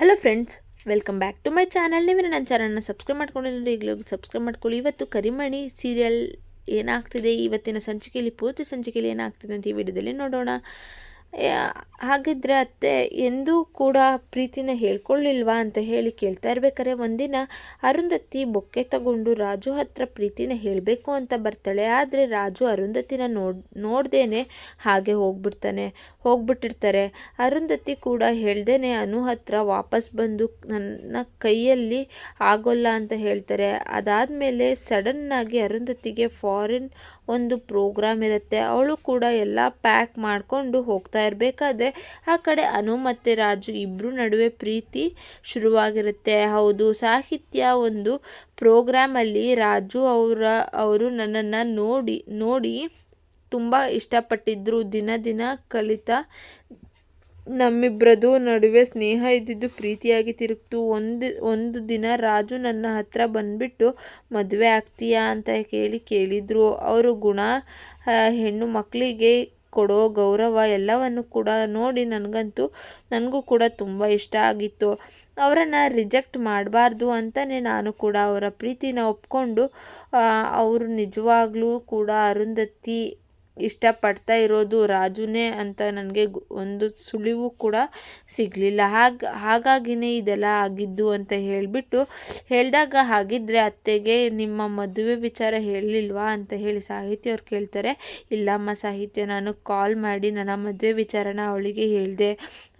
Hello friends welcome back to my channel ನೀವು ನನ್ನ ಚಾನಲ್ನ ಸಬ್ಸ್ಕ್ರೈಬ್ ಮಾಡ್ಕೊಂಡಿಲ್ಲ ಈಗಲೂ ಸಬ್ಸ್ಕ್ರೈಬ್ ಮಾಡ್ಕೊಳ್ಳಿ ಇವತ್ತು ಕರಿಮಣಿ ಸೀರಿಯಲ್ ಏನಾಗ್ತಿದೆ ಇವತ್ತಿನ ಸಂಚಿಕೆಯಲ್ಲಿ ಪೂರ್ತಿ ಸಂಚಿಕೆಯಲ್ಲಿ ಏನಾಗ್ತಿದೆ ಅಂತ ಈ ವಿಡಿಯೋದಲ್ಲಿ ನೋಡೋಣ ಹಾಗಿದ್ರೆ ಅತ್ತೆ ಎಂದೂ ಕೂಡ ಪ್ರೀತಿನ ಹೇಳ್ಕೊಳ್ಳಿಲ್ವಾ ಅಂತ ಹೇಳಿ ಕೇಳ್ತಾ ಇರ್ಬೇಕಾರೆ ಒಂದಿನ ಅರುಂಧತಿ ಬೊಕ್ಕೆ ತಗೊಂಡು ರಾಜು ಹತ್ರ ಪ್ರೀತಿನ ಹೇಳಬೇಕು ಅಂತ ಬರ್ತಾಳೆ ಆದರೆ ರಾಜು ಅರುಂಧತಿನ ನೋಡ್ ನೋಡ್ದೇನೆ ಹಾಗೆ ಹೋಗ್ಬಿಡ್ತಾನೆ ಹೋಗ್ಬಿಟ್ಟಿರ್ತಾರೆ ಅರುಂಧತಿ ಕೂಡ ಹೇಳ್ದೇನೆ ಅನು ಹತ್ರ ವಾಪಸ್ ಬಂದು ನನ್ನ ಕೈಯಲ್ಲಿ ಆಗೋಲ್ಲ ಅಂತ ಹೇಳ್ತಾರೆ ಅದಾದಮೇಲೆ ಸಡನ್ನಾಗಿ ಅರುಂಧತಿಗೆ ಫಾರಿನ್ ಒಂದು ಪ್ರೋಗ್ರಾಮ್ ಇರುತ್ತೆ ಅವಳು ಕೂಡ ಎಲ್ಲ ಪ್ಯಾಕ್ ಮಾಡಿಕೊಂಡು ಹೋಗ್ತಾ ಇರಬೇಕಾದ್ರೆ ಆ ಕಡೆ ಅನು ಮತ್ತು ರಾಜು ಇಬ್ಬರು ನಡುವೆ ಪ್ರೀತಿ ಶುರುವಾಗಿರುತ್ತೆ ಹೌದು ಸಾಹಿತ್ಯ ಒಂದು ಪ್ರೋಗ್ರಾಮಲ್ಲಿ ರಾಜು ಅವರ ಅವರು ನನ್ನನ್ನು ನೋಡಿ ನೋಡಿ ತುಂಬ ಇಷ್ಟಪಟ್ಟಿದ್ದರು ದಿನ ದಿನ ಕಲಿತ ನಮ್ಮಿಬ್ಬರದು ನಡುವೆ ಸ್ನೇಹ ಇದ್ದಿದ್ದು ಪ್ರೀತಿಯಾಗಿ ತಿರುಗ್ತು ಒಂದು ಒಂದು ದಿನ ರಾಜು ನನ್ನ ಹತ್ರ ಬಂದುಬಿಟ್ಟು ಮದುವೆ ಆಗ್ತೀಯಾ ಅಂತ ಕೇಳಿ ಕೇಳಿದರು ಅವರು ಗುಣ ಹೆಣ್ಣು ಮಕ್ಕಳಿಗೆ ಕೊಡೋ ಗೌರವ ಎಲ್ಲವನ್ನು ಕೂಡ ನೋಡಿ ನನಗಂತೂ ನನಗೂ ಕೂಡ ತುಂಬ ಇಷ್ಟ ಆಗಿತ್ತು ಅವರನ್ನು ರಿಜೆಕ್ಟ್ ಮಾಡಬಾರ್ದು ಅಂತಲೇ ನಾನು ಕೂಡ ಅವರ ಪ್ರೀತಿನ ಒಪ್ಕೊಂಡು ಅವರು ನಿಜವಾಗ್ಲೂ ಕೂಡ ಅರುಂಧತಿ ಇಷ್ಟಪಡ್ತಾ ಇರೋದು ರಾಜುನೇ ಅಂತ ನನಗೆ ಒಂದು ಸುಳಿವು ಕೂಡ ಸಿಗಲಿಲ್ಲ ಹಾಗೆ ಹಾಗಾಗಿನೇ ಇದೆಲ್ಲ ಆಗಿದ್ದು ಅಂತ ಹೇಳಿಬಿಟ್ಟು ಹೇಳಿದಾಗ ಹಾಗಿದ್ರೆ ಅತ್ತೆಗೆ ನಿಮ್ಮ ಮದುವೆ ವಿಚಾರ ಹೇಳಲಿಲ್ವಾ ಅಂತ ಹೇಳಿ ಸಾಹಿತ್ಯ ಅವ್ರು ಕೇಳ್ತಾರೆ ಇಲ್ಲಮ್ಮ ಸಾಹಿತ್ಯ ನಾನು ಕಾಲ್ ಮಾಡಿ ನನ್ನ ಮದುವೆ ವಿಚಾರನ ಅವಳಿಗೆ ಹೇಳಿದೆ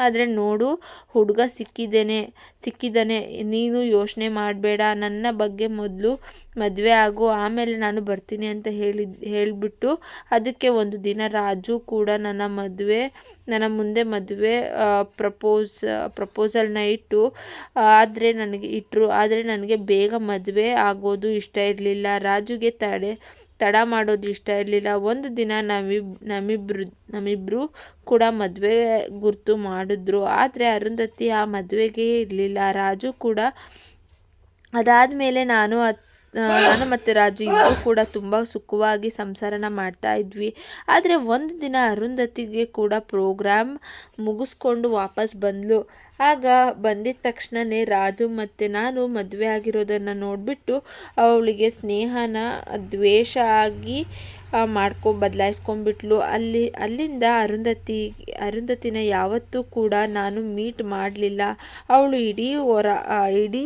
ಆದರೆ ನೋಡು ಹುಡುಗ ಸಿಕ್ಕಿದ್ದೇನೆ ಸಿಕ್ಕಿದ್ದಾನೆ ನೀನು ಯೋಚನೆ ಮಾಡಬೇಡ ನನ್ನ ಬಗ್ಗೆ ಮೊದಲು ಮದುವೆ ಆಗು ಆಮೇಲೆ ನಾನು ಬರ್ತೀನಿ ಅಂತ ಹೇಳಿ ಹೇಳಿಬಿಟ್ಟು ಅದಕ್ಕೆ ಒಂದು ದಿನ ರಾಜು ಕೂಡ ನನ್ನ ಮದುವೆ ನನ್ನ ಮುಂದೆ ಮದುವೆ ಪ್ರಪೋಸ್ ಪ್ರಪೋಸಲ್ನ ಇಟ್ಟು ಆದರೆ ನನಗೆ ಇಟ್ಟರು ಆದರೆ ನನಗೆ ಬೇಗ ಮದುವೆ ಆಗೋದು ಇಷ್ಟ ಇರಲಿಲ್ಲ ರಾಜುಗೆ ತಡೆ ತಡ ಮಾಡೋದು ಇಷ್ಟ ಇರಲಿಲ್ಲ ಒಂದು ದಿನ ನಮ್ಮಿಬ್ ನಮ್ಮಿಬ್ರು ನಮ್ಮಿಬ್ಬರು ಕೂಡ ಮದುವೆ ಗುರ್ತು ಮಾಡಿದ್ರು ಆದರೆ ಅರುಂಧತಿ ಆ ಮದುವೆಗೆ ಇರಲಿಲ್ಲ ರಾಜು ಕೂಡ ಅದಾದ ಮೇಲೆ ನಾನು ನಾನು ಮತ್ತು ರಾಜು ಇಬ್ಬರು ಕೂಡ ತುಂಬ ಸುಖವಾಗಿ ಸಂಸಾರನ ಮಾಡ್ತಾ ಇದ್ವಿ ಆದರೆ ಒಂದು ದಿನ ಅರುಂಧತಿಗೆ ಕೂಡ ಪ್ರೋಗ್ರಾಮ್ ಮುಗಿಸ್ಕೊಂಡು ವಾಪಸ್ ಬಂದಳು ಆಗ ಬಂದಿದ್ದ ತಕ್ಷಣವೇ ರಾಜು ಮತ್ತು ನಾನು ಮದುವೆ ಆಗಿರೋದನ್ನು ನೋಡಿಬಿಟ್ಟು ಅವಳಿಗೆ ಸ್ನೇಹನ ದ್ವೇಷ ಆಗಿ ಮಾಡ್ಕೊ ಬದಲಾಯಿಸ್ಕೊಂಡ್ಬಿಟ್ಲು ಅಲ್ಲಿ ಅಲ್ಲಿಂದ ಅರುಂಧತಿ ಅರುಂಧತಿನ ಯಾವತ್ತೂ ಕೂಡ ನಾನು ಮೀಟ್ ಮಾಡಲಿಲ್ಲ ಅವಳು ಇಡೀ ಹೊರ ಇಡೀ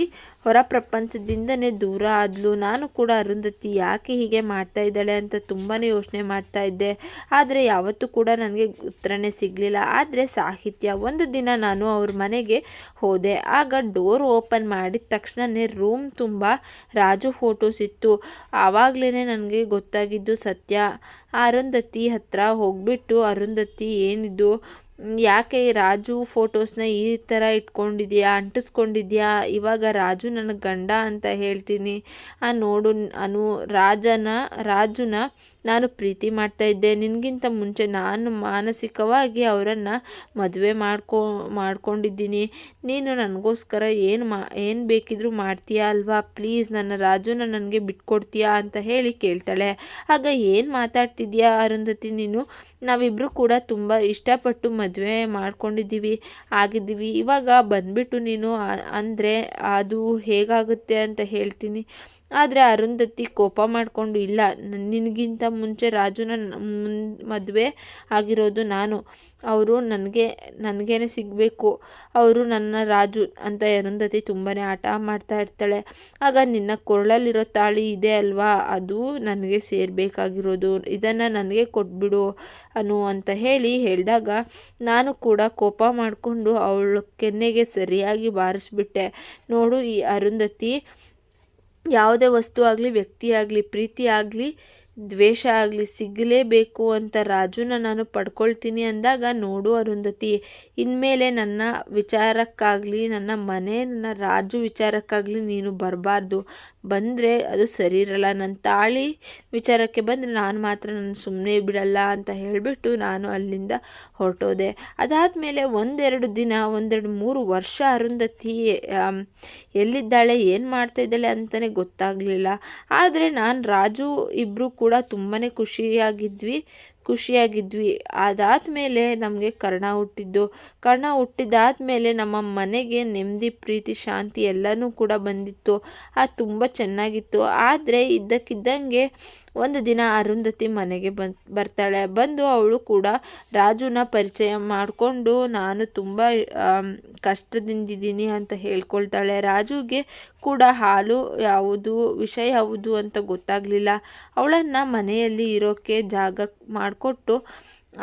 ಹೊರ ಪ್ರಪಂಚದಿಂದನೇ ದೂರ ಆದಳು ನಾನು ಕೂಡ ಅರುಂಧತಿ ಯಾಕೆ ಹೀಗೆ ಮಾಡ್ತಾ ಇದ್ದಾಳೆ ಅಂತ ತುಂಬಾ ಯೋಚನೆ ಮಾಡ್ತಾ ಇದ್ದೆ ಆದರೆ ಯಾವತ್ತೂ ಕೂಡ ನನಗೆ ಉತ್ತರನೇ ಸಿಗಲಿಲ್ಲ ಆದರೆ ಸಾಹಿತ್ಯ ಒಂದು ದಿನ ನಾನು ಅವ್ರ ಮನೆ ಮನೆಗೆ ಹೋದೆ ಆಗ ಡೋರ್ ಓಪನ್ ಮಾಡಿದ ತಕ್ಷಣನೇ ರೂಮ್ ತುಂಬ ರಾಜು ಫೋಟೋಸ್ ಇತ್ತು ಆವಾಗಲೇ ನನಗೆ ಗೊತ್ತಾಗಿದ್ದು ಸತ್ಯ ಅರುಂಧತಿ ಹತ್ರ ಹೋಗ್ಬಿಟ್ಟು ಅರುಂಧತಿ ಏನಿದು ಯಾಕೆ ರಾಜು ಫೋಟೋಸ್ನ ಈ ಥರ ಇಟ್ಕೊಂಡಿದ್ಯಾ ಅಂಟಿಸ್ಕೊಂಡಿದ್ಯಾ ಇವಾಗ ರಾಜು ನನಗೆ ಗಂಡ ಅಂತ ಹೇಳ್ತೀನಿ ಆ ನೋಡು ಅನು ರಾಜನ ರಾಜುನ ನಾನು ಪ್ರೀತಿ ಮಾಡ್ತಾಯಿದ್ದೆ ನಿನಗಿಂತ ಮುಂಚೆ ನಾನು ಮಾನಸಿಕವಾಗಿ ಅವರನ್ನು ಮದುವೆ ಮಾಡ್ಕೋ ಮಾಡ್ಕೊಂಡಿದ್ದೀನಿ ನೀನು ನನಗೋಸ್ಕರ ಏನು ಮಾ ಏನು ಬೇಕಿದ್ರೂ ಮಾಡ್ತೀಯಾ ಅಲ್ವಾ ಪ್ಲೀಸ್ ನನ್ನ ರಾಜುನ ನನಗೆ ಬಿಟ್ಕೊಡ್ತೀಯಾ ಅಂತ ಹೇಳಿ ಕೇಳ್ತಾಳೆ ಆಗ ಏನು ಮಾತಾಡ್ತಿದ್ಯಾ ಅರುಂಧತಿ ನೀನು ನಾವಿಬ್ಬರು ಕೂಡ ತುಂಬ ಇಷ್ಟಪಟ್ಟು ಮದುವೆ ಮಾಡ್ಕೊಂಡಿದ್ದೀವಿ ಆಗಿದ್ದೀವಿ ಇವಾಗ ಬಂದ್ಬಿಟ್ಟು ನೀನು ಅಂದರೆ ಅದು ಹೇಗಾಗುತ್ತೆ ಅಂತ ಹೇಳ್ತೀನಿ ಆದರೆ ಅರುಂಧತಿ ಕೋಪ ಮಾಡಿಕೊಂಡು ಇಲ್ಲ ನಿನಗಿಂತ ಮುಂಚೆ ರಾಜುನ ಮುನ್ ಮದುವೆ ಆಗಿರೋದು ನಾನು ಅವರು ನನಗೆ ನನಗೇನೆ ಸಿಗಬೇಕು ಅವರು ನನ್ನ ರಾಜು ಅಂತ ಅರುಂಧತಿ ತುಂಬಾ ಆಟ ಮಾಡ್ತಾ ಇರ್ತಾಳೆ ಆಗ ನಿನ್ನ ಕೊರಳಲ್ಲಿರೋ ತಾಳಿ ಇದೆ ಅಲ್ವಾ ಅದು ನನಗೆ ಸೇರಬೇಕಾಗಿರೋದು ಇದನ್ನು ನನಗೆ ಕೊಟ್ಬಿಡು ಅನು ಅಂತ ಹೇಳಿ ಹೇಳಿದಾಗ ನಾನು ಕೂಡ ಕೋಪ ಮಾಡಿಕೊಂಡು ಅವಳು ಕೆನ್ನೆಗೆ ಸರಿಯಾಗಿ ಬಾರಿಸ್ಬಿಟ್ಟೆ ನೋಡು ಈ ಅರುಂಧತಿ ಯಾವುದೇ ವಸ್ತು ಆಗಲಿ ವ್ಯಕ್ತಿ ಆಗಲಿ ಪ್ರೀತಿ ಆಗಲಿ ದ್ವೇಷ ಆಗಲಿ ಸಿಗಲೇಬೇಕು ಅಂತ ರಾಜುನ ನಾನು ಪಡ್ಕೊಳ್ತೀನಿ ಅಂದಾಗ ನೋಡು ಅರುಂಧತಿ ಇನ್ಮೇಲೆ ನನ್ನ ವಿಚಾರಕ್ಕಾಗಲಿ ನನ್ನ ಮನೆ ನನ್ನ ರಾಜು ವಿಚಾರಕ್ಕಾಗಲಿ ನೀನು ಬರಬಾರ್ದು ಬಂದರೆ ಅದು ಸರಿ ಇರಲ್ಲ ನನ್ನ ತಾಳಿ ವಿಚಾರಕ್ಕೆ ಬಂದರೆ ನಾನು ಮಾತ್ರ ನಾನು ಸುಮ್ಮನೆ ಬಿಡಲ್ಲ ಅಂತ ಹೇಳಿಬಿಟ್ಟು ನಾನು ಅಲ್ಲಿಂದ ಹೊರಟೋದೆ ಮೇಲೆ ಒಂದೆರಡು ದಿನ ಒಂದೆರಡು ಮೂರು ವರ್ಷ ಅರುಂಧತಿ ಎಲ್ಲಿದ್ದಾಳೆ ಏನು ಮಾಡ್ತಾ ಇದ್ದಾಳೆ ಅಂತಲೇ ಗೊತ್ತಾಗಲಿಲ್ಲ ಆದರೆ ನಾನು ರಾಜು ಇಬ್ಬರು ಕೂಡ ತುಂಬಾ ಖುಷಿಯಾಗಿದ್ವಿ ಖುಷಿಯಾಗಿದ್ವಿ ಮೇಲೆ ನಮಗೆ ಕರ್ಣ ಹುಟ್ಟಿದ್ದು ಕರ್ಣ ಮೇಲೆ ನಮ್ಮ ಮನೆಗೆ ನೆಮ್ಮದಿ ಪ್ರೀತಿ ಶಾಂತಿ ಎಲ್ಲನೂ ಕೂಡ ಬಂದಿತ್ತು ಅದು ತುಂಬ ಚೆನ್ನಾಗಿತ್ತು ಆದರೆ ಇದ್ದಕ್ಕಿದ್ದಂಗೆ ಒಂದು ದಿನ ಅರುಂಧತಿ ಮನೆಗೆ ಬಂದು ಬರ್ತಾಳೆ ಬಂದು ಅವಳು ಕೂಡ ರಾಜುನ ಪರಿಚಯ ಮಾಡಿಕೊಂಡು ನಾನು ತುಂಬ ಕಷ್ಟದಿಂದಿದ್ದೀನಿ ಅಂತ ಹೇಳ್ಕೊಳ್ತಾಳೆ ರಾಜುಗೆ ಕೂಡ ಹಾಲು ಯಾವುದು ವಿಷ ಯಾವುದು ಅಂತ ಗೊತ್ತಾಗಲಿಲ್ಲ ಅವಳನ್ನು ಮನೆಯಲ್ಲಿ ಇರೋಕ್ಕೆ ಜಾಗ ಮಾಡಿಕೊಟ್ಟು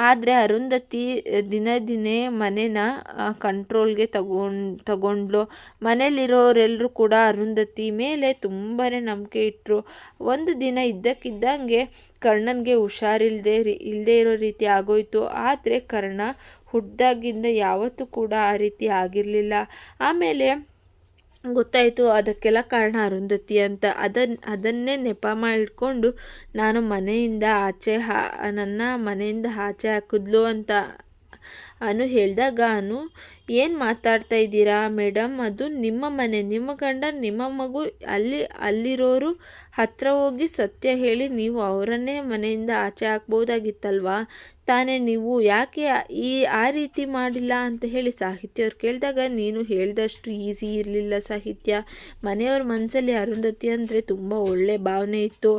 ಆದರೆ ಅರುಂಧತಿ ದಿನ ದಿನೇ ಮನೇನ ಕಂಟ್ರೋಲ್ಗೆ ತಗೊಂಡು ತಗೊಂಡ್ಲು ಮನೇಲಿರೋರೆಲ್ಲರೂ ಕೂಡ ಅರುಂಧತಿ ಮೇಲೆ ತುಂಬಾ ನಂಬಿಕೆ ಇಟ್ಟರು ಒಂದು ದಿನ ಇದ್ದಕ್ಕಿದ್ದಂಗೆ ಕರ್ಣನಿಗೆ ಹುಷಾರಿಲ್ಲದೆ ಇಲ್ಲದೆ ಇರೋ ರೀತಿ ಆಗೋಯ್ತು ಆದರೆ ಕರ್ಣ ಹುಟ್ಟಿದಾಗಿಂದ ಯಾವತ್ತೂ ಕೂಡ ಆ ರೀತಿ ಆಗಿರಲಿಲ್ಲ ಆಮೇಲೆ ಗೊತ್ತಾಯಿತು ಅದಕ್ಕೆಲ್ಲ ಕಾರಣ ಅರುಂಧತಿ ಅಂತ ಅದನ್ನ ಅದನ್ನೇ ನೆಪ ಮಾಡಿಕೊಂಡು ನಾನು ಮನೆಯಿಂದ ಆಚೆ ಹಾ ನನ್ನ ಮನೆಯಿಂದ ಆಚೆ ಹಾಕಿದ್ಲು ಅಂತ ಅನು ಹೇಳಿದಾಗ ಅನು ಏನು ಮಾತಾಡ್ತಾ ಇದ್ದೀರಾ ಮೇಡಮ್ ಅದು ನಿಮ್ಮ ಮನೆ ನಿಮ್ಮ ಗಂಡ ನಿಮ್ಮ ಮಗು ಅಲ್ಲಿ ಅಲ್ಲಿರೋರು ಹತ್ತಿರ ಹೋಗಿ ಸತ್ಯ ಹೇಳಿ ನೀವು ಅವರನ್ನೇ ಮನೆಯಿಂದ ಆಚೆ ಹಾಕ್ಬೋದಾಗಿತ್ತಲ್ವಾ ತಾನೇ ನೀವು ಯಾಕೆ ಈ ಆ ರೀತಿ ಮಾಡಿಲ್ಲ ಅಂತ ಹೇಳಿ ಸಾಹಿತ್ಯ ಅವ್ರು ಕೇಳಿದಾಗ ನೀನು ಹೇಳಿದಷ್ಟು ಈಸಿ ಇರಲಿಲ್ಲ ಸಾಹಿತ್ಯ ಮನೆಯವ್ರ ಮನಸ್ಸಲ್ಲಿ ಅರುಂಧತಿ ಅಂದರೆ ತುಂಬ ಒಳ್ಳೆ ಭಾವನೆ ಇತ್ತು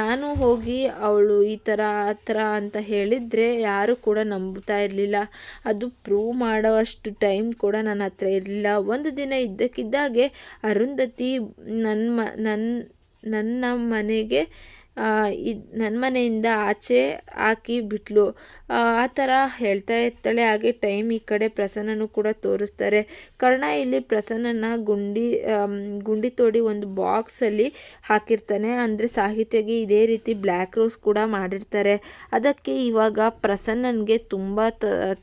ನಾನು ಹೋಗಿ ಅವಳು ಈ ಥರ ಆ ಥರ ಅಂತ ಹೇಳಿದರೆ ಯಾರೂ ಕೂಡ ನಂಬುತ್ತಾ ಇರಲಿಲ್ಲ ಅದು ಪ್ರೂವ್ ಮಾಡೋವಷ್ಟು ಟೈಮ್ ಕೂಡ ನನ್ನ ಹತ್ರ ಇರಲಿಲ್ಲ ಒಂದು ದಿನ ಇದ್ದಕ್ಕಿದ್ದಾಗೆ ಅರುಂಧತಿ ನನ್ನ ಮ ನನ್ನ ನನ್ನ ಮನೆಗೆ ಇದು ನನ್ನ ಮನೆಯಿಂದ ಆಚೆ ಹಾಕಿ ಬಿಟ್ಲು ಆ ಥರ ಹೇಳ್ತಾ ಇರ್ತಾಳೆ ಹಾಗೆ ಟೈಮ್ ಈ ಕಡೆ ಪ್ರಸನ್ನನು ಕೂಡ ತೋರಿಸ್ತಾರೆ ಕರ್ಣ ಇಲ್ಲಿ ಪ್ರಸನ್ನನ ಗುಂಡಿ ಗುಂಡಿ ತೋಡಿ ಒಂದು ಬಾಕ್ಸಲ್ಲಿ ಹಾಕಿರ್ತಾನೆ ಅಂದರೆ ಸಾಹಿತ್ಯಗೆ ಇದೇ ರೀತಿ ಬ್ಲ್ಯಾಕ್ ರೋಸ್ ಕೂಡ ಮಾಡಿರ್ತಾರೆ ಅದಕ್ಕೆ ಇವಾಗ ಪ್ರಸನ್ನನಿಗೆ ತುಂಬ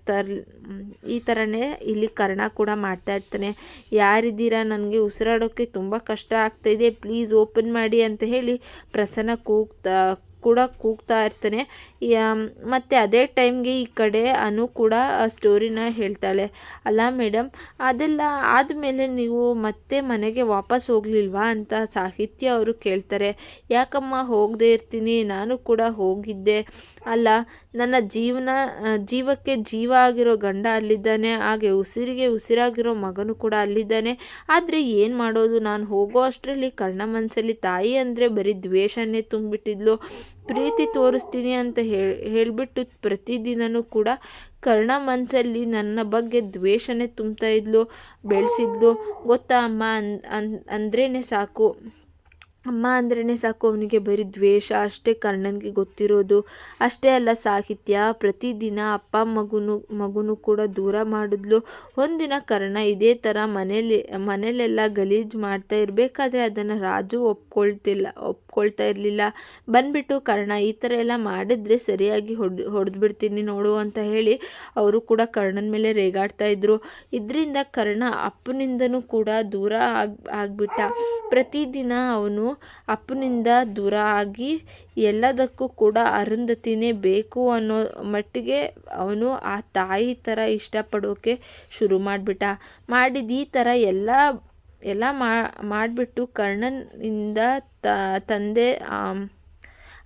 ತರ್ ಈ ಥರನೇ ಇಲ್ಲಿ ಕರ್ಣ ಕೂಡ ಮಾಡ್ತಾ ಇರ್ತಾನೆ ಯಾರಿದ್ದೀರಾ ನನಗೆ ಉಸಿರಾಡೋಕ್ಕೆ ತುಂಬ ಕಷ್ಟ ಆಗ್ತಾಯಿದೆ ಪ್ಲೀಸ್ ಓಪನ್ ಮಾಡಿ ಅಂತ ಹೇಳಿ ಪ್ರಸನ್ನ ಕೂಗ್ತಾ ಕೂಡ ಕೂಗ್ತಾ ಇರ್ತಾನೆ ಮತ್ತು ಅದೇ ಟೈಮ್ಗೆ ಈ ಕಡೆ ಅನು ಕೂಡ ಆ ಸ್ಟೋರಿನ ಹೇಳ್ತಾಳೆ ಅಲ್ಲ ಮೇಡಮ್ ಅದೆಲ್ಲ ಆದಮೇಲೆ ನೀವು ಮತ್ತೆ ಮನೆಗೆ ವಾಪಸ್ ಹೋಗಲಿಲ್ವಾ ಅಂತ ಸಾಹಿತ್ಯ ಅವರು ಕೇಳ್ತಾರೆ ಯಾಕಮ್ಮ ಹೋಗದೇ ಇರ್ತೀನಿ ನಾನು ಕೂಡ ಹೋಗಿದ್ದೆ ಅಲ್ಲ ನನ್ನ ಜೀವನ ಜೀವಕ್ಕೆ ಜೀವ ಆಗಿರೋ ಗಂಡ ಅಲ್ಲಿದ್ದಾನೆ ಹಾಗೆ ಉಸಿರಿಗೆ ಉಸಿರಾಗಿರೋ ಮಗನು ಕೂಡ ಅಲ್ಲಿದ್ದಾನೆ ಆದರೆ ಏನು ಮಾಡೋದು ನಾನು ಹೋಗೋ ಅಷ್ಟರಲ್ಲಿ ಕರ್ಣ ಮನಸ್ಸಲ್ಲಿ ತಾಯಿ ಅಂದರೆ ಬರೀ ದ್ವೇಷನೇ ತುಂಬಿಟ್ಟಿದ್ಲು ಪ್ರೀತಿ ತೋರಿಸ್ತೀನಿ ಅಂತ ಹೇಳಿಬಿಟ್ಟು ಪ್ರತಿದಿನವೂ ಕೂಡ ಕರ್ಣ ಮನಸ್ಸಲ್ಲಿ ನನ್ನ ಬಗ್ಗೆ ದ್ವೇಷನೇ ತುಂಬ್ತಾ ಇದ್ಲು ಬೆಳೆಸಿದ್ಲು ಗೊತ್ತಾ ಅಮ್ಮ ಅನ್ ಅಂದ್ರೇ ಸಾಕು ಅಮ್ಮ ಅಂದ್ರೇ ಸಾಕು ಅವನಿಗೆ ಬರೀ ದ್ವೇಷ ಅಷ್ಟೇ ಕರ್ಣನಿಗೆ ಗೊತ್ತಿರೋದು ಅಷ್ಟೇ ಅಲ್ಲ ಸಾಹಿತ್ಯ ಪ್ರತಿದಿನ ಅಪ್ಪ ಮಗುನು ಮಗುನು ಕೂಡ ದೂರ ಮಾಡಿದ್ಲು ಒಂದಿನ ಕರ್ಣ ಇದೇ ಥರ ಮನೇಲಿ ಮನೇಲೆಲ್ಲ ಗಲೀಜು ಮಾಡ್ತಾ ಇರಬೇಕಾದ್ರೆ ಅದನ್ನು ರಾಜು ಒಪ್ಕೊಳ್ತಿಲ್ಲ ಒಪ್ ಒಪ್ಕೊಳ್ತಾ ಇರಲಿಲ್ಲ ಬಂದ್ಬಿಟ್ಟು ಕರ್ಣ ಈ ಥರ ಎಲ್ಲ ಮಾಡಿದ್ರೆ ಸರಿಯಾಗಿ ಹೊಡ್ ಹೊಡೆದ್ಬಿಡ್ತೀನಿ ನೋಡು ಅಂತ ಹೇಳಿ ಅವರು ಕೂಡ ಕರ್ಣನ ಮೇಲೆ ರೇಗಾಡ್ತಾ ಇದ್ರು ಇದರಿಂದ ಕರ್ಣ ಅಪ್ಪನಿಂದನೂ ಕೂಡ ದೂರ ಆಗಿ ಆಗಿಬಿಟ್ಟ ಪ್ರತಿದಿನ ಅವನು ಅಪ್ಪನಿಂದ ದೂರ ಆಗಿ ಎಲ್ಲದಕ್ಕೂ ಕೂಡ ಅರುಂಧತಿನೇ ಬೇಕು ಅನ್ನೋ ಮಟ್ಟಿಗೆ ಅವನು ಆ ತಾಯಿ ಥರ ಇಷ್ಟಪಡೋಕೆ ಶುರು ಮಾಡಿಬಿಟ್ಟ ಮಾಡಿದ ಈ ಥರ ಎಲ್ಲ ಎಲ್ಲ ಮಾಡಿಬಿಟ್ಟು ಕರ್ಣನಿಂದ ತಂದೆ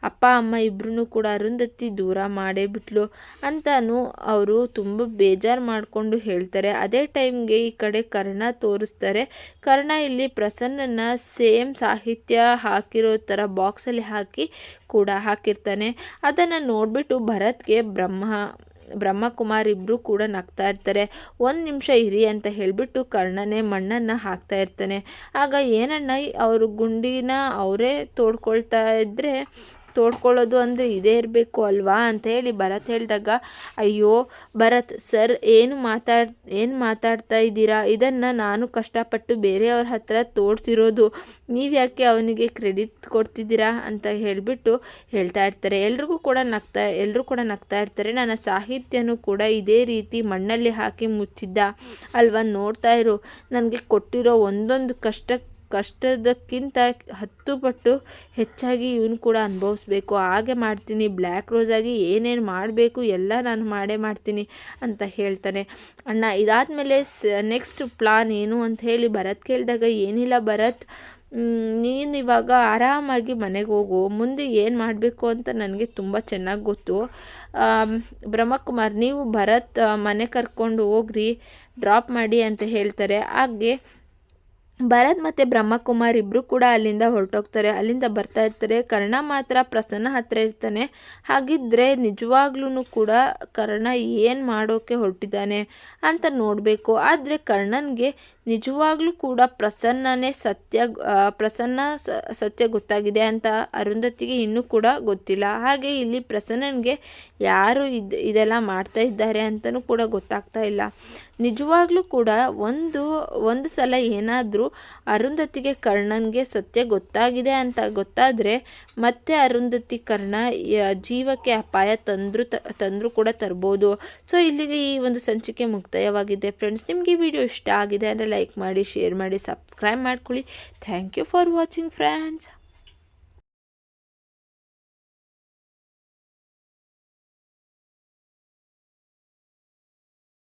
ಅಪ್ಪ ಅಮ್ಮ ಇಬ್ಬರೂ ಕೂಡ ಅರುಂಧತಿ ದೂರ ಮಾಡೇ ಬಿಟ್ಲು ಅಂತಲೂ ಅವರು ತುಂಬ ಬೇಜಾರು ಮಾಡಿಕೊಂಡು ಹೇಳ್ತಾರೆ ಅದೇ ಟೈಮ್ಗೆ ಈ ಕಡೆ ಕರ್ಣ ತೋರಿಸ್ತಾರೆ ಕರ್ಣ ಇಲ್ಲಿ ಪ್ರಸನ್ನನ ಸೇಮ್ ಸಾಹಿತ್ಯ ಹಾಕಿರೋ ಥರ ಬಾಕ್ಸಲ್ಲಿ ಹಾಕಿ ಕೂಡ ಹಾಕಿರ್ತಾನೆ ಅದನ್ನು ನೋಡಿಬಿಟ್ಟು ಭರತ್ಗೆ ಬ್ರಹ್ಮ ಬ್ರಹ್ಮಕುಮಾರಿ ಇಬ್ಬರು ಕೂಡ ನಗ್ತಾ ಇರ್ತಾರೆ ಒಂದು ನಿಮಿಷ ಇರಿ ಅಂತ ಹೇಳಿಬಿಟ್ಟು ಕರ್ಣನೇ ಮಣ್ಣನ್ನು ಹಾಕ್ತಾ ಇರ್ತಾನೆ ಆಗ ಏನಣ್ಣ ಅವರು ಗುಂಡಿನ ಅವರೇ ತೋಡ್ಕೊಳ್ತಾ ಇದ್ದರೆ ತೋಡ್ಕೊಳ್ಳೋದು ಅಂದರೆ ಇದೇ ಇರಬೇಕು ಅಲ್ವಾ ಅಂತ ಹೇಳಿ ಭರತ್ ಹೇಳಿದಾಗ ಅಯ್ಯೋ ಭರತ್ ಸರ್ ಏನು ಮಾತಾಡ್ ಏನು ಮಾತಾಡ್ತಾ ಇದ್ದೀರಾ ಇದನ್ನು ನಾನು ಕಷ್ಟಪಟ್ಟು ಬೇರೆಯವ್ರ ಹತ್ರ ತೋಡ್ಸಿರೋದು ನೀವು ಯಾಕೆ ಅವನಿಗೆ ಕ್ರೆಡಿಟ್ ಕೊಡ್ತಿದ್ದೀರಾ ಅಂತ ಹೇಳಿಬಿಟ್ಟು ಹೇಳ್ತಾ ಇರ್ತಾರೆ ಎಲ್ರಿಗೂ ಕೂಡ ನಗ್ತಾ ಎಲ್ಲರೂ ಕೂಡ ನಗ್ತಾ ಇರ್ತಾರೆ ನನ್ನ ಸಾಹಿತ್ಯನೂ ಕೂಡ ಇದೇ ರೀತಿ ಮಣ್ಣಲ್ಲಿ ಹಾಕಿ ಮುಚ್ಚಿದ್ದ ಅಲ್ವಾ ನೋಡ್ತಾ ಇರು ನನಗೆ ಕೊಟ್ಟಿರೋ ಒಂದೊಂದು ಕಷ್ಟ ಕಷ್ಟದಕ್ಕಿಂತ ಹತ್ತು ಪಟ್ಟು ಹೆಚ್ಚಾಗಿ ಇವನು ಕೂಡ ಅನುಭವಿಸ್ಬೇಕು ಹಾಗೆ ಮಾಡ್ತೀನಿ ಬ್ಲ್ಯಾಕ್ ರೋಸ್ ಆಗಿ ಏನೇನು ಮಾಡಬೇಕು ಎಲ್ಲ ನಾನು ಮಾಡೇ ಮಾಡ್ತೀನಿ ಅಂತ ಹೇಳ್ತಾನೆ ಅಣ್ಣ ಇದಾದಮೇಲೆ ಸ ನೆಕ್ಸ್ಟ್ ಪ್ಲಾನ್ ಏನು ಅಂತ ಹೇಳಿ ಭರತ್ ಕೇಳಿದಾಗ ಏನಿಲ್ಲ ಭರತ್ ನೀನು ಇವಾಗ ಆರಾಮಾಗಿ ಮನೆಗೆ ಹೋಗು ಮುಂದೆ ಏನು ಮಾಡಬೇಕು ಅಂತ ನನಗೆ ತುಂಬ ಚೆನ್ನಾಗಿ ಗೊತ್ತು ಬ್ರಹ್ಮಕುಮಾರ್ ನೀವು ಭರತ್ ಮನೆ ಕರ್ಕೊಂಡು ಹೋಗ್ರಿ ಡ್ರಾಪ್ ಮಾಡಿ ಅಂತ ಹೇಳ್ತಾರೆ ಹಾಗೆ ಭರತ್ ಮತ್ತು ಬ್ರಹ್ಮಕುಮಾರ್ ಇಬ್ರು ಕೂಡ ಅಲ್ಲಿಂದ ಹೊರಟೋಗ್ತಾರೆ ಅಲ್ಲಿಂದ ಬರ್ತಾ ಇರ್ತಾರೆ ಕರ್ಣ ಮಾತ್ರ ಪ್ರಸನ್ನ ಹತ್ತಿರ ಇರ್ತಾನೆ ಹಾಗಿದ್ರೆ ನಿಜವಾಗ್ಲೂ ಕೂಡ ಕರ್ಣ ಏನು ಮಾಡೋಕ್ಕೆ ಹೊರಟಿದ್ದಾನೆ ಅಂತ ನೋಡಬೇಕು ಆದರೆ ಕರ್ಣನಿಗೆ ನಿಜವಾಗ್ಲೂ ಕೂಡ ಪ್ರಸನ್ನನೇ ಸತ್ಯ ಪ್ರಸನ್ನ ಸತ್ಯ ಗೊತ್ತಾಗಿದೆ ಅಂತ ಅರುಂಧತಿಗೆ ಇನ್ನೂ ಕೂಡ ಗೊತ್ತಿಲ್ಲ ಹಾಗೆ ಇಲ್ಲಿ ಪ್ರಸನ್ನನಿಗೆ ಯಾರು ಇದು ಇದೆಲ್ಲ ಮಾಡ್ತಾ ಇದ್ದಾರೆ ಅಂತಲೂ ಕೂಡ ಗೊತ್ತಾಗ್ತಾ ಇಲ್ಲ ನಿಜವಾಗ್ಲೂ ಕೂಡ ಒಂದು ಒಂದು ಸಲ ಏನಾದರೂ ಅರುಂಧತಿಗೆ ಕರ್ಣನ್ಗೆ ಸತ್ಯ ಗೊತ್ತಾಗಿದೆ ಅಂತ ಗೊತ್ತಾದರೆ ಮತ್ತೆ ಅರುಂಧತಿ ಕರ್ಣ ಜೀವಕ್ಕೆ ಅಪಾಯ ತಂದರೂ ತಂದರೂ ಕೂಡ ತರ್ಬೋದು ಸೊ ಇಲ್ಲಿಗೆ ಈ ಒಂದು ಸಂಚಿಕೆ ಮುಕ್ತಾಯವಾಗಿದೆ ಫ್ರೆಂಡ್ಸ್ ನಿಮಗೆ ವಿಡಿಯೋ ಇಷ್ಟ ಆಗಿದೆ ಅಂದರೆ like ಮಾಡಿ share ಮಾಡಿ subscribe ಮಾಡ್ಕೊಳ್ಳಿ. Thank you for watching friends.